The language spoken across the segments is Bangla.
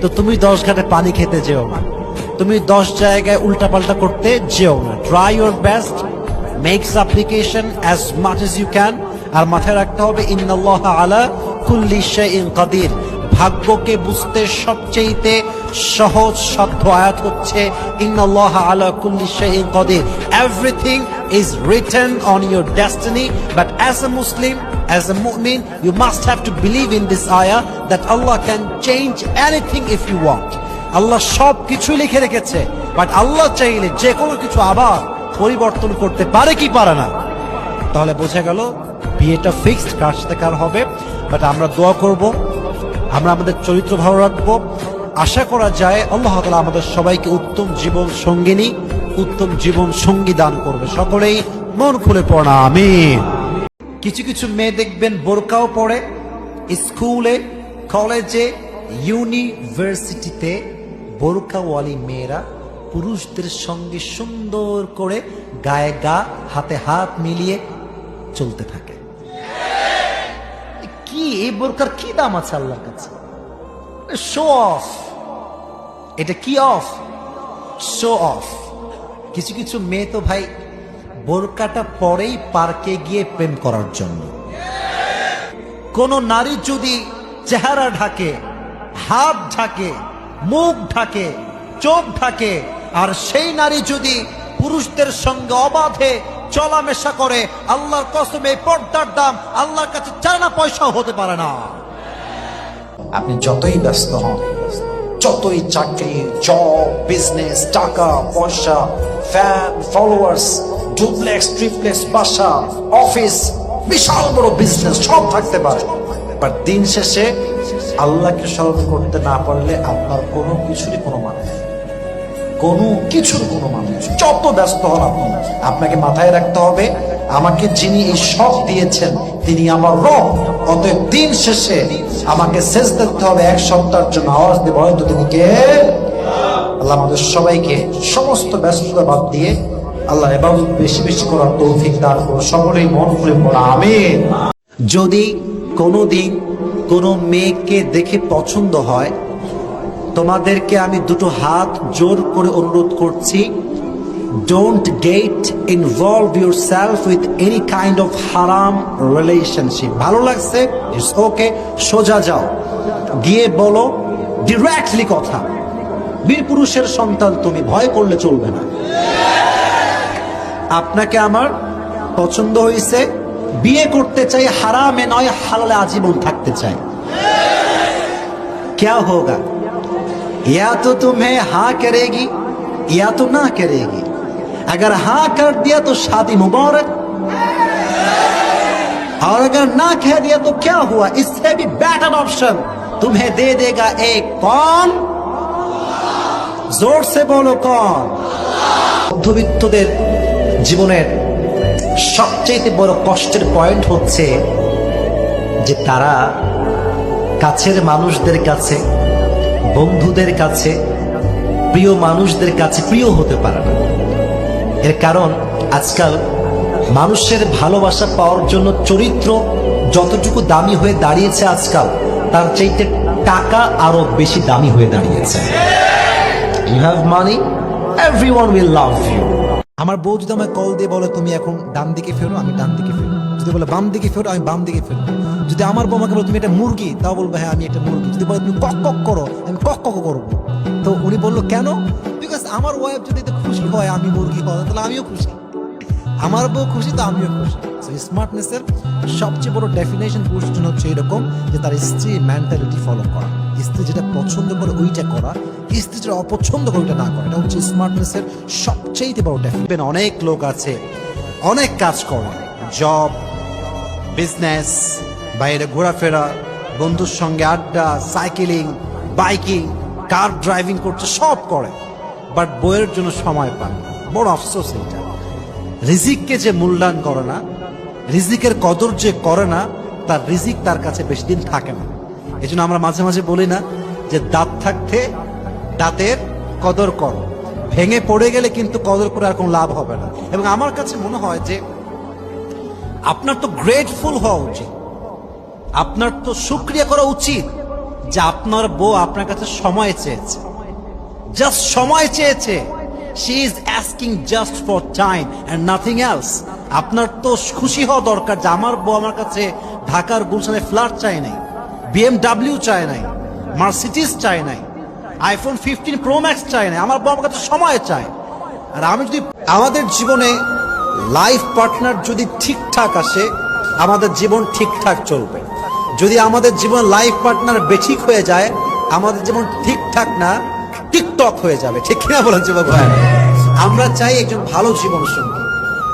তো তুমি দশ ঘাটে পানি খেতে যেও না। তুমি দশ জায়গায় উল্টাপাল্টা করতে যেও না। Try your best makes application as much you can আর মাথায় রাখতে হবে, ইন্নাল্লাহ আলা কুল্লি শাইইন কাদির। ভাগ্যকে বুঝতে সবচেয়েতে সহজ সাধ্য আয়াত হচ্ছে, ইন্নাল্লাহ আলা কুল্লি শাইইন Kadir. Everything is written on your destiny but as a Muslim as a mu'min, you must have to believe in this ayah that Allah can change anything if you want. Allah সব কিছুই লিখে রেখেছে বাট আল্লাহ চাইলে যে কোনো কিছু আবার পরিবর্তন করতে পারে কি পারে না। তাহলে বোঝা গেল, বিয়েটা ফিক্সড কার সাথে কার হবে। বাট আমরা দোয়া করব, আমরা আমাদের চরিত্র ভালো রাখব। আশা করা যায়, আল্লাহ তাআলা আমাদের সবাইকে উত্তম জীবন সঙ্গিনী উত্তম জীবন সঙ্গী দান করবে। সকলেই মন খুলে পড়া আমিন। কিছু কিছু মেয়ে দেখবেন বোরকাও পড়ে। স্কুলে, কলেজে, ইউনিভার্সিটিতে বোরকাওয়ালি মেয়েরা পুরুষদের সঙ্গে সুন্দর করে গায়ে গা, হাতে হাত মিলিয়ে চলতে থাকে। কি, এই বোরকার কি দাম আছে আল্লাহর কাছে? শো অফ এটা কি অফ শো অফ কিছু কিছু মেয়ে তো ভাই বোরকাটা পরেই পার্কে গিয়ে প্রেম করার জন্য। কোন নারী যদি চেহারা ঢাকে, হাত ঢাকে, মুখ ঢাকে, চোখ ঢাকে, আর সেই নারী যদি পুরুষদের সঙ্গে অবাধে চলামেশা করে, আল্লাহর কসমে পর্দার দাম আল্লাহর কাছে চানা পয়সাও হতে পারে না। আপনি যতই ব্যস্ত হন, যতই চাকরি জব বিজনেস টাকা, পয়সা ফ্যান ফলোয়ার্স ডুপ্লেক্স ট্রিপ্লেক্স বাসা অফিস বিশাল বড় বিজনেস সব থাকতে পারে। বাট দিন শেষে আল্লাহকে স্মরণ করতে না পারলে আপনার কোনো কিছুরই কোনো মানে কোনো কিছুর কোনো মানে যত ব্যস্ত হন আপনি, আপনাকে মাথায় রাখতে হবে, আমাকে যিনি এই সব দিয়েছেন, তিনি আমার রব। অতএব দিন শেষে আমাকে শেষ দেখতে হবে, এক সপ্তাহের জন্য আওয়াজ দিয়ে বলেন তো, তিনি কে? আল্লাহ আমাদের সবাইকে সমস্ত ব্যস্ততা বাদ দিয়ে আল্লাহ এবার বেশি বেশি করার তৌফিক দান করো সকলেই মন খুলে পড়া আমিন। যদি কোনোদিন কোনো মেয়েকে দেখে পছন্দ হয়, তোমাদেরকে আমি দুটো হাত জোর করে অনুরোধ করছি don't get involve your self with any kind of হারাম রিলেশনশিপ ভালো লাগছে? ওকে সোজা যাও। গিয়ে বলো ডিরেক্টলি কথা। বীর পুরুষের সন্তান তুমি ভয় করলে চলবে না আপনাকে আমার পছন্দ হয়েছে বিয়ে করতে চাই হারামে নয় হালালে আজীবন থাকতে চাই क्या होगा या तो तुम्हें हाँ करेगी या तो ना करेगी अगर हाँ कर दिया तो शादी मुबारक और अगर ना कह दिया तो क्या हुआ इससे भी बेटर ऑप्शन तुम्हें दे देगा एक कौन জোরসে বলো কন মধ্যবিত্তদের জীবনের সবচেয়ে বড় কষ্টের পয়েন্ট হচ্ছে যে তারা কাছের মানুষদের কাছে, বন্ধুদের কাছে, প্রিয় মানুষদের কাছে প্রিয় হতে পারে না। এর কারণ আজকাল মানুষের ভালোবাসা পাওয়ার জন্য চরিত্র যতটুকু দামি হয়ে দাঁড়িয়েছে আজকাল, তার চাইতে টাকা আরও বেশি দামি হয়ে দাঁড়িয়েছে। You have money everyone will love you আমার বউ যদি আমায় কল দিয়ে বলে, তুমি এখন ডান দিকে ফেরো, আমি ডান দিকে ফেরো। যদি বলে, বাম দিকে ফেরো, আমি বাম দিকে ফেরো। যদি আমার বউ আমাকে বলে, তুমি একটা মুরগি, তাও বলব হ্যাঁ আমি একটা মুরগি। যদি বলে, তুমি কক কক করো, আমি কক কক করব। তো উনি বলল, কেন? বিকজ আমার ওয়াইফ যদি খুশি হয়, আমি মুরগি হয় তাহলে আমিও খুশি। আমার বউ খুশি, তো আমিও খুশি। সো স্মার্টনেসের সবচেয়ে বড় ডেফিনেশন পুরুষের জন্য হচ্ছে এরকম যে তার স্ত্রী মেন্টালিটি ফলো করা। স্ত্রী যেটা পছন্দ করে ওইটা করা, স্ত্রী যেটা অপছন্দ করে ওইটা না করা। এটা হচ্ছে স্মার্টনেসের সবচেয়ে বড় ডেফিনেশন অনেক লোক আছে, অনেক কাজ করে জব বিজনেস বাইরে ঘোরাফেরা, বন্ধুর সঙ্গে আড্ডা সাইকেলিং বাইকিং কার ড্রাইভিং করছে, সব করে। বাট বইয়ের জন্য সময় পান, বড় আফসোস এটা। রিজিককে যে মূল্যায়ন করে না, রিজিকের কদর যে করে না, তার রিজিক তার কাছে বেশি দিন থাকে না। এই জন্য আমরা মাঝে মাঝে বলি না যে দাঁত থাকতে দাঁতের কদর করো। ভেঙে পড়ে গেলে কিন্তু কদর করে আর কোনো লাভ হবে না। এবং আমার কাছে মনে হয় যে আপনার তো গ্রেটফুল হওয়া উচিত। আপনার তো সুক্রিয়া করা উচিত যে আপনার বউ আপনার কাছে সময় চেয়েছে। জাস্ট সময় চেয়েছে। She is just for time and nothing else আপনার তো খুশি হওয়া দরকার যে আমার বউ আমার কাছে ঢাকার গুলশানে ফ্ল্যাট চাই নাই বিএমডাব্লিউ চায় নাই মার্সিডিস চায় নাই আইফোন ফিফটিন প্রো ম্যাক্স চায় নাই, আমার বউ আমার কাছে সময় চায়। আর আমি যদি আমাদের জীবনে লাইফ পার্টনার যদি ঠিকঠাক আসে, আমাদের জীবন ঠিকঠাক চলবে। যদি আমাদের জীবন লাইফ পার্টনার বেঠিক হয়ে যায়, আমাদের জীবন ঠিকঠাক না টিকটক হয়ে যাবে। ঠিক কিনা বলেন যুবক ভাই? আমরা চাই একজন ভালো জীবন সঙ্গী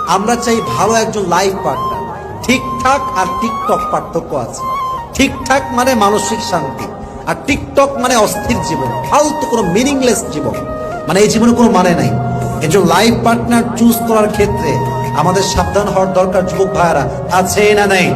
আমরা চাই ভালো একজন লাইফ পার্টনার ঠিকঠাক আর টিকটক পার্থক্য আছে। ঠিকঠাক মানে মানসিক শান্তি, আর টিকটক মানে অস্থির জীবন, ফালতু কোনো মিনিংলেস জীবন। মানে এই জীবনে কোনো মানে নাই। একজন লাইফ পার্টনার চুজ করার ক্ষেত্রে আমাদের সাবধান হওয়ার দরকার, যুবক ভাইয়ারা, আছে না নাই?